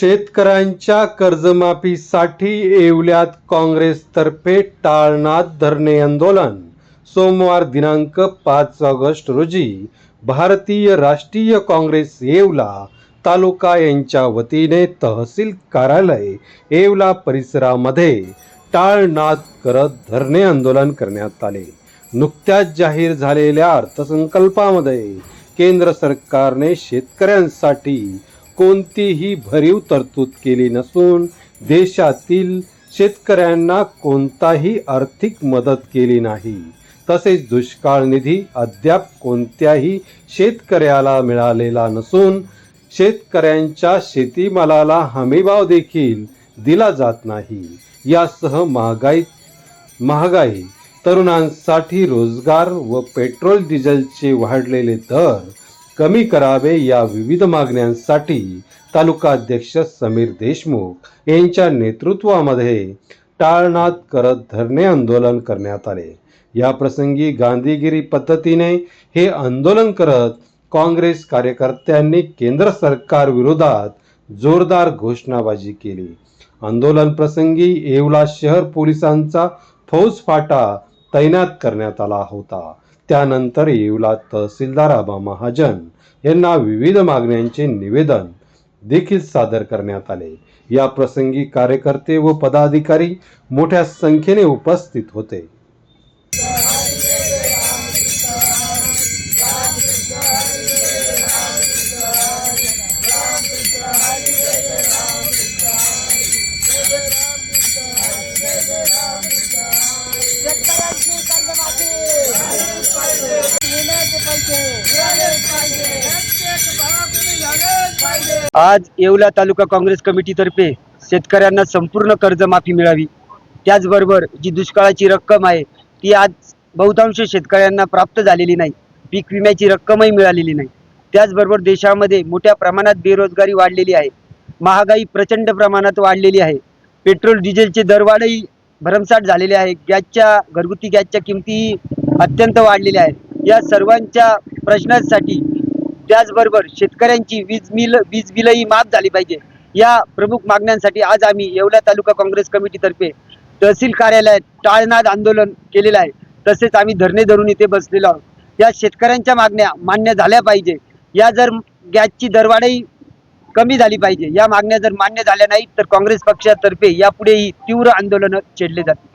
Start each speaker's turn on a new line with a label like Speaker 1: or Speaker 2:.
Speaker 1: शेतकऱ्यांच्या कर्जमाफीसाठी येवल्यात काँग्रेसतर्फे टाळनाद धरणे आंदोलन. सोमवार दिनांक पाच ऑगस्ट रोजी भारतीय राष्ट्रीय काँग्रेस येवला तालुका यांच्या वतीने तहसील कार्यालय येवला परिसरामध्ये टाळनाद करत धरणे आंदोलन करण्यात आले. नुकत्याच जाहीर झालेल्या अर्थसंकल्पामध्ये केंद्र सरकारने शेतकऱ्यांसाठी कोणतीही भरीव तरतूद केली नसून देशातील शेतकऱ्यांना कोणताही आर्थिक मदत केली नाही. तसेच दुष्काळ निधी अद्याप कोणत्याही शेतकऱ्याला मिळालेला नसून शेतकऱ्यांच्या शेतीमालाला हमीभाव देखील दिला जात नाही. यासह महागाई महागाई तरुणांसाठी रोजगार व पेट्रोल डिझेलचे वाढलेले दर कमी करावे या विविध मागण्यांसाठी तालुकाध्यक्ष समीर देशमुख यांच्या नेतृत्वामध्ये टाळनाद करत धरणे आंदोलन करण्यात आले. या प्रसंगी गांधीगिरी पद्धतीने हे आंदोलन करत काँग्रेस कार्यकर्त्यांनी केंद्र सरकार विरोधात जोरदार घोषणाबाजी केली. आंदोलन प्रसंगी येवला शहर पोलिसांचा फौज फाटा तैनात करण्यात आला होता. त्यानंतर येवला तहसीलदार आबा महाजन यांना विविध मागण्यांचे निवेदन देखील सादर करण्यात आले. या प्रसंगी कार्यकर्ते व पदाधिकारी मोठ्या संख्येने उपस्थित होते.
Speaker 2: आज येवला तालुका काँग्रेस कमिटीतर्फे शेतकऱ्यांना संपूर्ण कर्जमाफी मिळावी. त्याचबरोबर जी दुष्काळाची रक्कम आहे ती आज बहुतांश शेतकऱ्यांना प्राप्त झालेली नाही. पीक विम्याची रक्कमही मिळालेली नाही. त्याचबरोबर देशामध्ये मोठ्या प्रमाणात बेरोजगारी वाढलेली आहे. महागाई प्रचंड प्रमाणात वाढलेली आहे. पेट्रोल डिझेलचे दरवाढही भरमसाठ झालेले आहे. गॅसच्या घरगुती गॅसच्या किमती अत्यंत वाढलेल्या आहेत. या सर्वांच्या प्रश्नांसाठी त्याचबरोबर शेतकऱ्यांची वीज मिल वीज बिलही माफ झाली पाहिजे. या प्रमुख मागण्यांसाठी आज आम्ही येवला तालुका काँग्रेस कमिटीतर्फे तहसील कार्यालयात टाळनाद आंदोलन केलेलं आहे. तसेच आम्ही धरणे धरून इथे बसलेलो आहोत. या शेतकऱ्यांच्या मागण्या मान्य झाल्या पाहिजे. या जर गॅसची दरवाढही कमी झाली पाहिजे या मागण्या जर मान्य झाल्या नाहीत तर काँग्रेस पक्षातर्फे यापुढेही तीव्र आंदोलन छेडले जातील.